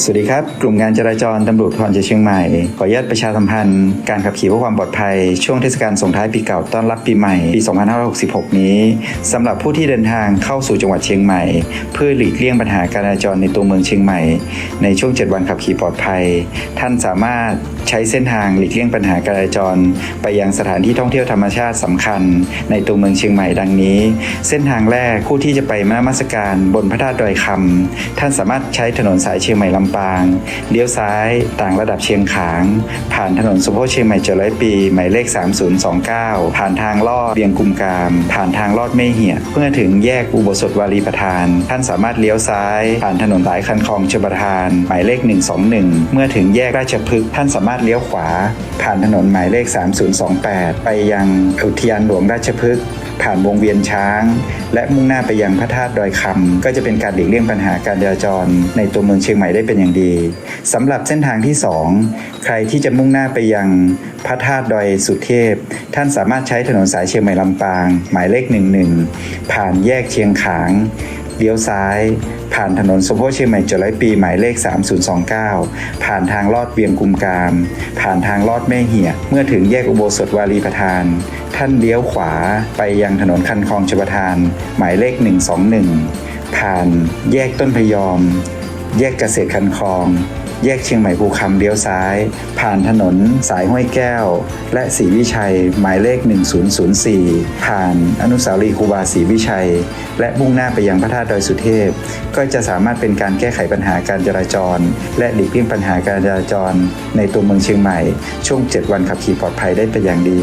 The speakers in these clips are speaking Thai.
สวัสดีครับ กลุ่มงานจราจรตำรวจภูธรจเชียงใหม่ ขออนุญาตประชาสัมพันธ์ การขับขี่เพื่อความปลอดภัย ช่วงเทศกาลส่งท้ายปีเก่าต้อนรับปีใหม่ปี 2566 นี้สำหรับผู้ที่เดินทางเข้าสู่จังหวัดเชียงใหม่ เพื่อหลีกเลี่ยงปัญหาการจราจรในตัวเมืองเชียงใหม่ ในช่วง 7 วันขับขี่ปลอดภัย ท่านสามารถใช้เส้นทางหลีกเลี่ยงปัญหาการจราจร ไปยังสถานที่ท่องเที่ยวธรรมชาติสำคัญ ในตัวเมืองเชียงใหม่ดังนี้ เส้นทางแรกผู้ที่จะไปนมัสการบนพระธาตุดอยคำท่านสามารถใช้ถนนสายเชียงใหม่ลำปาง เลี้ยวซ้ายต่างระดับเชียงขาง ผ่านถนนสมโพเชียงใหม่เจร้อยปี หมายเลข 3029 ผ่านทางลอดเวียงกุมกาม ผ่านทางลอดไม่เหี่ยเพื่อถึงแยกอุโบสถวารีประทาน ท่านสามารถเลี้ยวซ้าย ผ่านถนนสายคันคลองชลประทาน หมายเลข 121 เมื่อถึงแยกราชพฤกษ์ท่านสามารถเลี้ยวขวา ผ่านถนนหมายเลข 3028 ไปยังอุทยานหลวงราชพฤกษ์ ผ่านวงเวียนช้าง และมุ่งหน้าไปยังพระธาตุดอยคำก็จะเป็นการหลีกเลี่ยงปัญหาการจราจร ในตัวเมืองเชียงใหม่ได้เป็นอย่างดีสำหรับเส้นทางที่ 2 ใครที่จะมุ่งหน้าไปยังพระธาตุดอยสุเทพ ท่านสามารถใช้ถนนสายเชียงใหม่ลำปาง หมายเลข 11 ผ่านแยกเชียงขาง เลี้ยวซ้าย ผ่านถนนสมโพธิเชียงใหม่จร้อยปีหมายเลข 3029 ผ่านทางลอดเวียงกุมกาม ผ่านทางลอดแม่เหี่ยเมื่อถึงแยกอุโบสถวารีประทาน ท่านเลี้ยวขวาไปยังถนนคันคลองชบทาน หมายเลข 121 ผ่านแยกต้นพยอม แยกเกษตรคันคลอง แยกเชียงใหม่ภูคำเลี้ยวซ้าย ผ่านถนนสายห้วยแก้ว และศรีวิชัยหมายเลข 1004 ผ่านอนุสาวรีย์ครูบาศรีวิชัย และมุ่งหน้าไปยังพระธาตุดอยสุเทพ ก็จะสามารถเป็นการแก้ไขปัญหาการจราจร และหลีกเลี่ยงปัญหาการจราจร ในตัวเมืองเชียงใหม่ ช่วง 7 วันขับขี่ปลอดภัยได้เป็นอย่างดี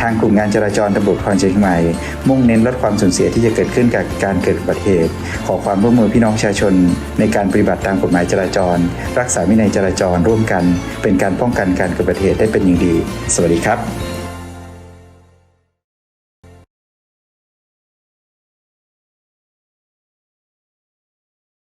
ทางกลุ่มงานจราจรตำรวจภูธรเชียงใหม่ มุ่งเน้นลดความสูญเสียที่จะเกิดขึ้นกับการเกิดอุบัติเหตุ ขอความร่วมมือพี่น้องประชาชน ในการปฏิบัติตามกฎหมายจราจร รักษาวินัยจราจรร่วมกัน เป็นการป้องกันการเกิดอุบัติเหตุได้เป็นอย่างดี สวัสดีครับ